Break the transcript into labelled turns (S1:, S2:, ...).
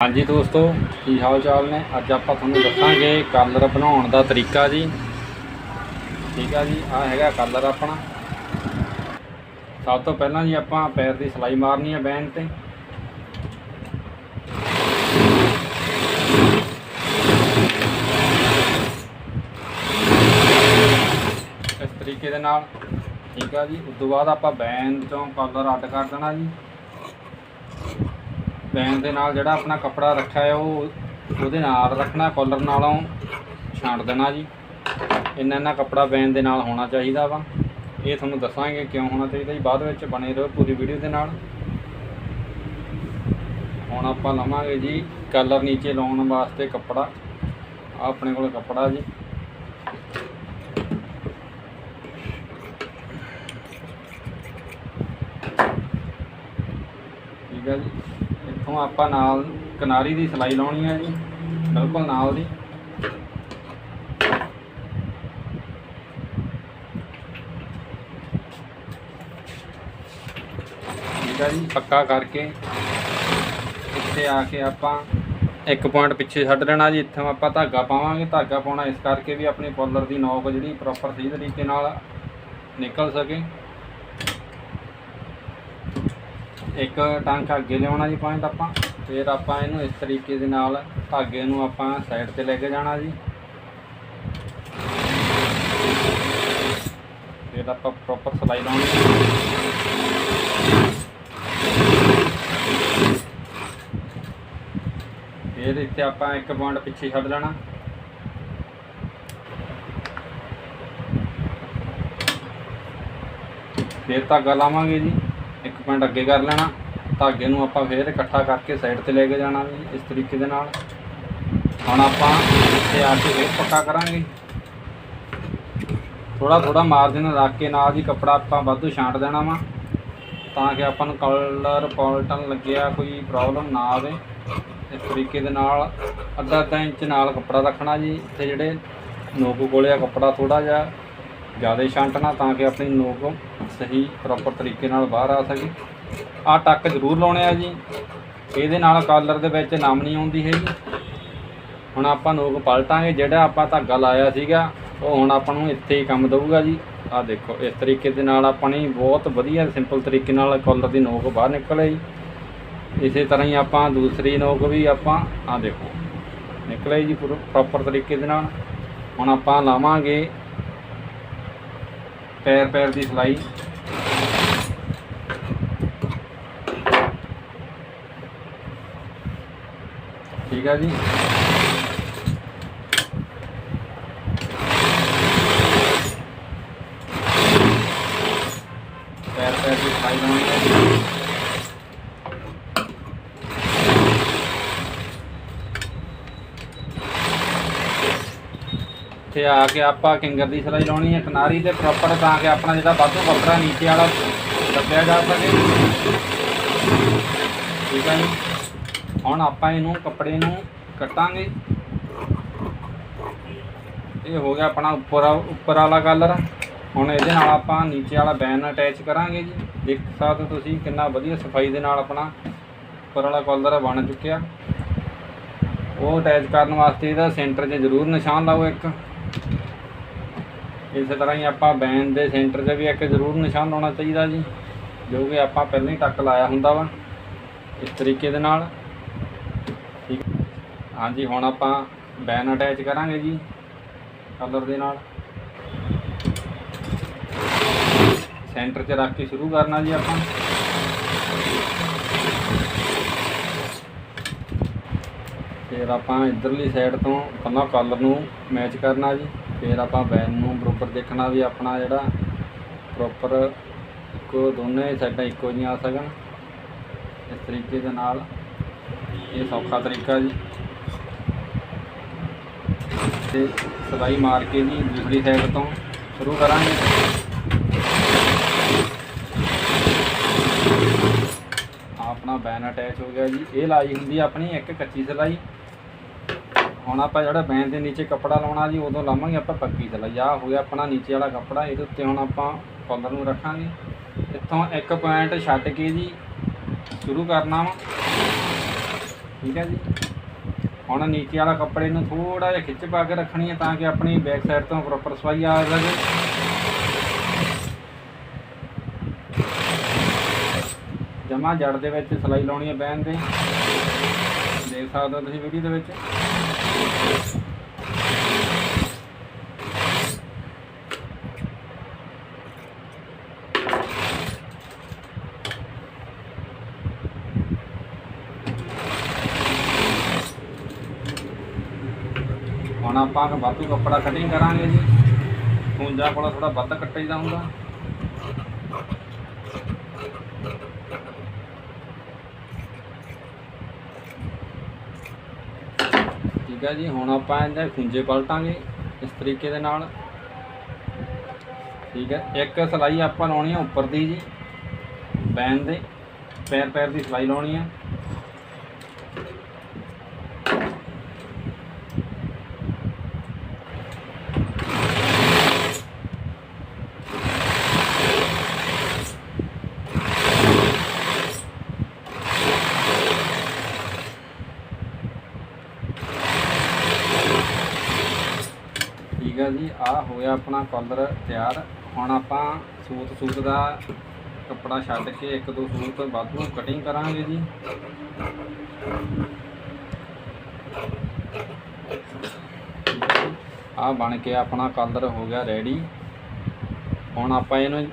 S1: ਹਾਂਜੀ ਦੋਸਤੋ, ਕੀ ਹਾਲ ਚਾਲ ਨੇ? ਅੱਜ ਆਪਾਂ ਤੁਹਾਨੂੰ ਦੱਸਾਂਗੇ ਕਲਰ ਬਣਾਉਣ ਦਾ ਤਰੀਕਾ ਜੀ। ਠੀਕ ਆ ਜੀ, ਆ ਹੈਗਾ ਕਲਰ ਆਪਣਾ। ਸਭ ਤੋਂ ਪਹਿਲਾਂ ਜੀ ਆਪਾਂ ਪੈਰ ਦੀ ਸਲਾਈ ਮਾਰਨੀ ਹੈ ਬੈਨ ਤੇ। ਇਸ ਤਰੀਕੇ ਦੇ ਨਾਲ, ਠੀਕ ਆ ਜੀ। ਉਸ ਤੋਂ ਬਾਅਦ ਆਪਾਂ ਬੈਨ ਚੋਂ ਕਲਰ ਅੱਡ ਕਰ ਦੇਣਾ ਜੀ। ਬੈਨ ਦੇ ਨਾਲ ਜਿਹੜਾ ਆਪਣਾ ਕੱਪੜਾ ਰੱਖਿਆ ਹੈ, ਉਹ ਉਹਦੇ ਨਾਲ ਰੱਖਣਾ ਕਾਲਰ ਨਾਲੋਂ ਛਾਂਟ ਦੇਣਾ ਜੀ। ਇੰਨਾ ਇੰਨਾ ਕੱਪੜਾ ਬੈਨ ਦੇ ਨਾਲ ਹੋਣਾ ਚਾਹੀਦਾ ਵਾ। ਇਹ ਤੁਹਾਨੂੰ ਦੱਸਾਂਗੇ ਕਿਉਂ ਹੋਣਾ ਚਾਹੀਦਾ ਜੀ। ਬਾਅਦ ਵਿੱਚ ਬਣੇ ਰਹੋ ਪੂਰੀ ਵੀਡੀਓ ਦੇ ਨਾਲ। ਹੁਣ ਆਪਾਂ ਲਵਾਂਗੇ ਜੀ ਕਲਰ ਨੀਚੇ ਲਾਉਣ ਵਾਸਤੇ ਕੱਪੜਾ। ਆਹ ਆਪਣੇ ਕੋਲ ਕੱਪੜਾ ਜੀ। ਠੀਕ ਹੈ ਜੀ। ਇੱਥੋਂ ਆਪਾਂ ਨਾਲ ਕਿਨਾਰੀ ਦੀ ਸਲਾਈ ਲਾਉਣੀ ਹੈ ਜੀ, ਬਿਲਕੁਲ ਨਾਲ ਦੀ। ਠੀਕ ਹੈ ਜੀ, ਪੱਕਾ ਕਰਕੇ ਇੱਥੇ ਆ ਕੇ ਆਪਾਂ ਇੱਕ ਪੁਆਇੰਟ ਪਿੱਛੇ ਛੱਡ ਦੇਣਾ ਜੀ, ਇੱਥੋਂ ਆਪਾਂ ਧਾਗਾ ਪਾਵਾਂਗੇ। ਧਾਗਾ ਪਾਉਣਾ ਇਸ ਕਰਕੇ ਵੀ ਆਪਣੀ ਪੋਲਰ ਦੀ ਨੋਕ ਜਿਹੜੀ ਪ੍ਰੋਪਰ ਸਹੀ ਤਰੀਕੇ ਨਾਲ ਨਿਕਲ ਸਕੇ। ਇੱਕ ਟਾਂਕਾ ਅੱਗੇ ਲਿਆਉਣਾ ਜੀ ਪੁਆਇੰਟ ਆਪਾਂ, ਫਿਰ ਆਪਾਂ ਇਹਨੂੰ ਇਸ ਤਰੀਕੇ ਦੇ ਨਾਲ ਧਾਗੇ ਨੂੰ ਆਪਾਂ ਸਾਈਡ ਤੇ ਲੈ ਕੇ ਜਾਣਾ ਜੀ। ਫਿਰ ਆਪਾਂ ਪ੍ਰੋਪਰ ਸਲਾਈ ਲਾਉਣੀ ਫਿਰ ਇੱਥੇ ਆਪਾਂ ਇੱਕ ਪੁਆਇੰਟ ਪਿੱਛੇ ਛੱਡ ਲੈਣਾ। ਫਿਰ ਧਾਗਾ ਲਾਵਾਂਗੇ ਜੀ। ਇੱਕ ਪੁਆਇੰਟ ਅੱਗੇ ਕਰ ਲੈਣਾ ਧਾਗੇ ਨੂੰ ਆਪਾਂ ਫੇਰ ਇਕੱਠਾ ਕਰਕੇ ਸਾਈਡ ਤੇ ਲੈ ਕੇ ਜਾਣਾ ਜੀ ਇਸ ਤਰੀਕੇ ਦੇ ਨਾਲ। ਹੁਣ ਆਪਾਂ ਇੱਥੇ ਆ ਕੇ ਫੇਰ ਪੱਕਾ ਕਰਾਂਗੇ। ਥੋੜਾ ਥੋੜਾ ਮਾਰਜਨ ਰੱਖ ਕੇ ਨਾਲ ਜੀ ਕੱਪੜਾ ਆਪਾਂ ਵਾਧੂ ਛਾਂਟ ਦੇਣਾ ਵਾ, ਤਾਂ ਕਿ ਆਪਾਂ ਨੂੰ ਕਲਰ ਪਲਟਣ ਲੱਗਿਆ, ਕੋਈ ਪ੍ਰੋਬਲਮ ਨਾ ਆਵੇ। ਇਸ ਤਰੀਕੇ ਦੇ ਨਾਲ ਅੱਧਾ ਅੱਧਾ ਇੰਚ ਨਾਲ ਕੱਪੜਾ ਰੱਖਣਾ ਜੀ, ਇੱਥੇ ਜਿਹੜੇ ਨੋਕ ਕੋਲੇ ਆ ਕੱਪੜਾ ਥੋੜਾ ਜਿਹਾ ਜ਼ਿਆਦਾ ਛਾਂਟਣਾ ਤਾਂ ਕਿ ਆਪਣੀ ਨੋਕ ਸਹੀ ਪ੍ਰੋਪਰ ਤਰੀਕੇ ਨਾਲ ਬਾਹਰ ਆ ਸਕੇ। ਆ ਟੱਕ ਜ਼ਰੂਰ ਲਾਉਣੇ ਆ ਜੀ। ਇਹਦੇ ਨਾਲ ਕਾਲਰ ਦੇ ਵਿੱਚ ਨਾਮ ਨਹੀਂ ਆਉਂਦੀ ਹੈਗੀ। ਹੁਣ ਆਪਾਂ ਨੋਕ ਪਲਟਾਂਗੇ, ਜਿਹੜਾ ਆਪਾਂ ਧਾਗਾ ਲਾਇਆ ਸੀਗਾ, ਉਹ ਹੁਣ ਆਪਾਂ ਨੂੰ ਇੱਥੇ ਹੀ ਕੰਮ ਦਊਗਾ ਜੀ। ਆ ਦੇਖੋ, ਇਸ ਤਰੀਕੇ ਦੇ ਨਾਲ ਆਪਾਂ ਨੇ ਬਹੁਤ ਵਧੀਆ ਸਿੰਪਲ ਤਰੀਕੇ ਨਾਲ ਕਾਲਰ ਦੀ ਨੋਕ ਬਾਹਰ ਨਿਕਲ ਆਈ। ਇਸੇ ਤਰ੍ਹਾਂ ਹੀ ਆਪਾਂ ਦੂਸਰੀ ਨੋਕ ਵੀ ਆਪਾਂ ਆ ਦੇਖੋ, ਨਿਕਲੇ ਜੀ ਜੀ ਪ੍ਰੋਪਰ ਤਰੀਕੇ ਦੇ ਨਾਲ। ਹੁਣ ਆਪਾਂ ਲਾਵਾਂਗੇ ਪੈਰ ਪੈਰ ਦੀ ਸਲਾਈ। ਠੀਕ ਆ ਜੀ। ਪੈਰ ਪੈਰ ਦੀ ਸਲਾਈ ਲਾਉਣੀ ਹੈ ਜੀ। ਆ ਕੇ ਆਪਾਂ ਕਿੰਗਰ ਦੀ ਸਲਾਈ ਲਾਉਣੀ ਹੈ, ਕਿਨਾਰੀ ਤੇ ਪ੍ਰੋਪਰ ਤਾਂ ਕਿ ਆਪਣਾ ਜਿਹੜਾ ਵਾਧੂ ਕੱਪੜਾ ਨੀਚੇ ਵਾਲਾ ਦੱਬਿਆ ਜਾ ਸਕੇ। ਠੀਕ ਹੈ ਜੀ। ਹੁਣ ਆਪਾਂ ਇਹਨੂੰ ਕੱਪੜੇ ਨੂੰ ਕੱਟਾਂਗੇ। ਇਹ ਹੋ ਗਿਆ ਆਪਣਾ ਉੱਪਰ ਉੱਪਰ ਵਾਲਾ ਕਲਰ ਹੁਣ ਇਹਦੇ ਨਾਲ ਆਪਾਂ ਨੀਚੇ ਵਾਲਾ ਬੈਨ ਅਟੈਚ ਕਰਾਂਗੇ ਜੀ। ਦੇਖ ਸਕਦੇ ਹੋ ਤੁਸੀਂ ਕਿੰਨਾ ਵਧੀਆ ਸਫ਼ਾਈ ਦੇ ਨਾਲ ਆਪਣਾ ਉੱਪਰ ਵਾਲਾ ਕਲਰ ਬਣ ਚੁੱਕਿਆ। ਉਹ ਅਟੈਚ ਕਰਨ ਵਾਸਤੇ ਇਹਦਾ ਸੈਂਟਰ 'ਚ ਜ਼ਰੂਰ ਨਿਸ਼ਾਨ ਲਾਓ ਇੱਕ। ਇਸੇ ਤਰ੍ਹਾਂ ਹੀ ਆਪਾਂ ਬੈਨ ਦੇ ਸੈਂਟਰ 'ਤੇ ਵੀ ਇੱਕ ਜ਼ਰੂਰ ਨਿਸ਼ਾਨ ਲਾਉਣਾ ਚਾਹੀਦਾ ਜੀ, ਜੋ ਕਿ ਆਪਾਂ ਪਹਿਲਾਂ ਹੀ ਟੱਕ ਲਾਇਆ ਹੁੰਦਾ ਵਾ, ਇਸ ਤਰੀਕੇ ਦੇ ਨਾਲ। ਠੀਕ। ਹਾਂਜੀ, ਹੁਣ ਆਪਾਂ ਬੈਨ ਅਟੈਚ ਕਰਾਂਗੇ ਜੀ, ਕਲਰ ਦੇ ਨਾਲ। ਸੈਂਟਰ 'ਚ ਰੱਖ ਕੇ ਸ਼ੁਰੂ ਕਰਨਾ ਜੀ ਆਪਾਂ। ਫਿਰ ਆਪਾਂ ਇਧਰਲੀ ਸਾਈਡ ਤੋਂ ਪਹਿਲਾਂ ਕਲਰ ਨੂੰ ਮੈਚ ਕਰਨਾ ਜੀ। ਫਿਰ ਆਪਾਂ ਬੈਨ ਨੂੰ ਬਰੋਬਰ ਦੇਖਣਾ ਵੀ ਆਪਣਾ ਜਿਹੜਾ ਪ੍ਰੋਪਰ ਇੱਕੋ ਦੋਨੇ ਸਾਈਡਾਂ ਇੱਕੋ ਜਿਹੀਆਂ ਆ ਸਕਣ। ਇਸ ਤਰੀਕੇ ਦੇ ਨਾਲ ਇਹ ਸੌਖਾ ਤਰੀਕਾ ਜੀ। ਤੇ ਸਲਾਈ ਮਾਰ ਕੇ ਜੀ ਦੂਸਰੀ ਸਾਈਡ ਤੋਂ ਸ਼ੁਰੂ ਕਰਾਂਗੇ। ਆਪਣਾ ਬੈਨ ਅਟੈਚ ਹੋ ਗਿਆ ਜੀ। ਇਹ ਲਾਈ ਹੁੰਦੀ ਆਪਣੀ ਇੱਕ ਕੱਚੀ ਸਲਾਈ। ਹੁਣ ਆਪਾਂ ਜਿਹੜਾ ਬੈਨ ਦੇ ਨੀਚੇ ਕੱਪੜਾ ਲਾਉਣਾ ਜੀ, ਉਦੋਂ ਲਾਵਾਂਗੇ, ਆਪਾਂ ਪੱਕੀ ਸਲਾਈ ਆ ਹੋ ਗਿਆ ਆਪਣਾ ਨੀਚੇ ਵਾਲਾ ਕੱਪੜਾ, ਇਹਦੇ ਉੱਤੇ ਹੁਣ ਆਪਾਂ ਕਾਲਰ ਨੂੰ ਰੱਖਾਂਗੇ। ਇੱਥੋਂ ਇੱਕ ਪੁਆਇੰਟ ਛੱਡ ਕੇ ਜੀ ਸ਼ੁਰੂ ਕਰਨਾ ਵਾ। ਠੀਕ ਹੈ ਜੀ? ਹੁਣ ਨੀਚੇ ਵਾਲਾ ਕੱਪੜੇ ਨੂੰ ਥੋੜਾ ਜਿਹਾ ਖਿੱਚ ਪਾ ਕੇ ਰੱਖਣੀ ਹੈ, ਤਾਂ ਕਿ ਆਪਣੀ ਬੈਕ ਸਾਈਡ ਤੋਂ ਪ੍ਰੋਪਰ ਸਫ਼ਾਈ ਆ ਜਾਵੇ। ਜਮਾ ਜੜ ਦੇ ਵਿੱਚ ਸਲਾਈ ਲਾਉਣੀ ਹੈ ਬੈਨ ਦੇ। ਦੇਖ ਸਕਦੇ ਹੋ ਤੁਸੀਂ ਵੀਡੀਓ ਦੇ ਵਿੱਚ। ਹੁਣ ਆਪਾਂ ਵਾਧੂ ਕੱਪੜਾ ਕਟਿੰਗ ਕਰਾਂਗੇ ਜੀ। ਖੂੰਜਾ ਕੋਲ ਥੋੜਾ ਵੱਧ ਕੱਟੇ ਹੁੰਦਾ। ਠੀਕ ਹੈ ਜੀ, ਹੁਣ ਆਪਾਂ ਇਹਦੇ ਖੁੰਝੇ ਪਲਟਾਂਗੇ ਇਸ ਤਰੀਕੇ ਦੇ ਨਾਲ। ਠੀਕ ਹੈ ਇੱਕ ਸਲਾਈ ਆਪਾਂ ਲਾਉਣੀ ਹੈ ਉੱਪਰ ਦੀ ਜੀ, ਬੈਨ ਦੇ ਪੈਰ ਪੈਰ ਦੀ ਸਲਾਈ ਲਾਉਣੀ ਹੈ ਠੀਕ ਹੈ ਜੀ ਆ ਹੋਇਆ ਆਪਣਾ ਕਲਰ ਤਿਆਰ। ਹੁਣ ਆਪਾਂ ਸੂਤ ਸੂਤ ਦਾ ਕੱਪੜਾ ਛੱਡ ਕੇ ਇੱਕ ਦੋ ਸੂਤ ਵਾਧੂ ਕਟਿੰਗ ਕਰਾਂਗੇ ਜੀ। ਆ ਬਣ ਕੇ ਆਪਣਾ ਕਾਲਰ ਹੋ ਗਿਆ ਰੈਡੀ ਹੁਣ ਆਪਾਂ ਇਹਨੂੰ